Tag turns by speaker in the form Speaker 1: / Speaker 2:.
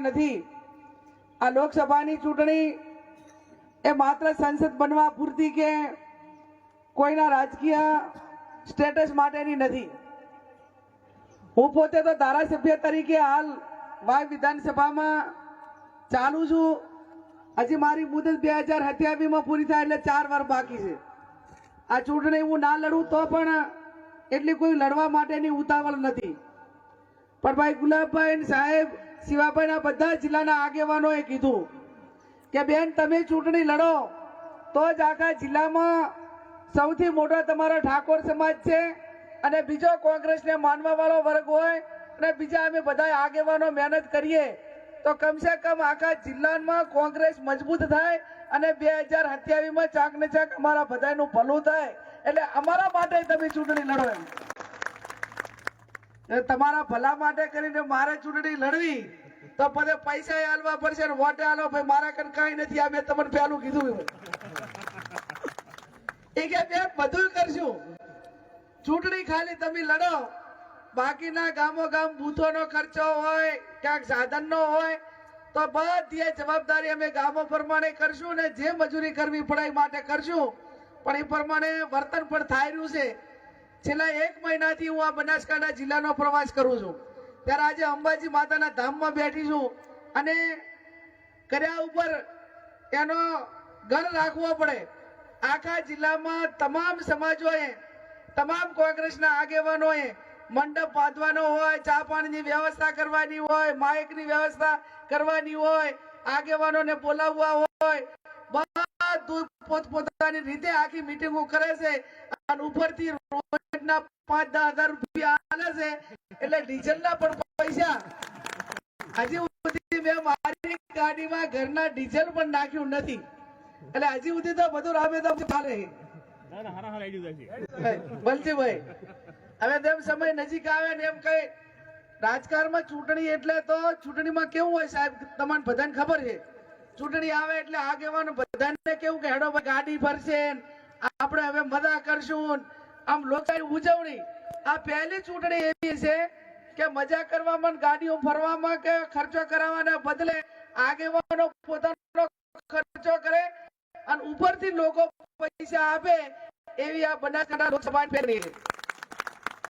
Speaker 1: નથી. આ લોકસભાની ચૂંટણી એ માત્ર સંસદ બનવા પૂરતી કે કોઈના રાજકીય સ્ટેટસ માટેની નથી. હું પોતે તો ધારાસભ્ય તરીકે હાલ વાય વિધાનસભામાં ચાલુ છું. હજી મારી મુદત બે હજાર સત્યાવીસમાં પૂરી થાય એટલે ચાર વાર બાકી છે. આ ચૂંટણી હું ના લડું તો પણ એટલી કોઈ લડવા માટેની ઉતાવળ નથી. પણ ભાઈ ગુલાબભાઈ સાહેબ શિવાભાઈના બધા જિલ્લાના આગેવાનોએ કીધું કે, બેન, તમે ચૂંટણી લડો, તો જ આખા જિલ્લામાં સૌથી મોટો તમારો ઠાકોર સમાજ છે અને બીજો કોંગ્રેસને માનવા વાળો વર્ગ હોય અને બીજા અમે બધા આગેવાનો મહેનત કરીએ, તો કમસે કમ આખા જિલ્લામાં કોંગ્રેસ મજબૂત થાય અને બે હજાર સત્યાવીસમાં ચાક ને ચાક અમારા બધાનું ભલું થાય. એટલે અમારા માટે તમે ચૂંટણી લડો એમ. તમારા ભલા માટે કરીને મારે ચૂંટણી લડવી. તો પછી પૈસા હાલવા પડશે ને વોટે હાલો ભાઈ, મારા કન કઈ નથી. આ મેં તમને પહેલું કીધું એ કે બે બધું કરશું. ચૂંટણી ખાલી તમે લડો. બાકીના ગામો ગામ બૂથોનો ખર્ચો હોય, ક્યાંક સાધનનો હોય, તો બધી જવાબદારી અમે ગામો પ્રમાણે કરશું ને જે મજૂરી કરવી પડે એ માટે કરશું. પણ એ પ્રમાણે વર્તન પણ થાય રહ્યું છે. છેલ્લા એક મહિનાથી હું આ બનાસકાંઠા જિલ્લાનો પ્રવાસ કરું છું. ત્યારે આજે અંબાજી માતાના ધામમાં બેઠી છું અને કર્યા ઉપર એનો ઘર રાખવો પડે. આખા જિલ્લામાં તમામ સમાજોએ, તમામ કોંગ્રેસના આગેવાનોએ મંડપ બાંધવાનો હોય, ચા પાણીની વ્યવસ્થા કરવાની હોય, માઇકની વ્યવસ્થા કરવાની હોય, આગેવાનોને બોલાવવા હોય બધું પોતપોતાની રીતે આખી મિટિંગો કરે છે અને ઉપરથી રોજના પાંચ દસ હજાર રૂપિયા આલે છે. એટલે ડીઝલના પણ પૈસા. હજી સુધી મેં મારી ગાડીમાં ઘરના ડીઝલ પણ નાખ્યું નથી. એટલે હજી સુધી તો બધું રામે તો ચાલે.
Speaker 2: ના ના હારા હારા આઈડિયા છે.
Speaker 1: બલજીભાઈ હવે તેમ સમય નજીક આવે ને એમ કઈ રાજકારણમાં ચૂંટણી એટલે તો ચૂંટણીમાં કેવું હોય સાહેબ? તમને બધાને ખબર છે. ચૂંટણી આવે એટલે આગેવાનો બધાને કેવું કે હેડો ગાડી ફરશે આપણે હવે મજા કરશું આમ લોકશાહી ઉજવણી, આ પહેલી ચૂંટણી એવી છે કે મજા કરવામાં ગાડીઓ ફરવામાં કે ખર્ચો કરાવવાના બદલે આગેવાનો પોતાનો ખર્ચો કરે અને ઉપરથી લોકો પૈસા આપે એવી આ બનાસકાંઠા લોકસભા છે.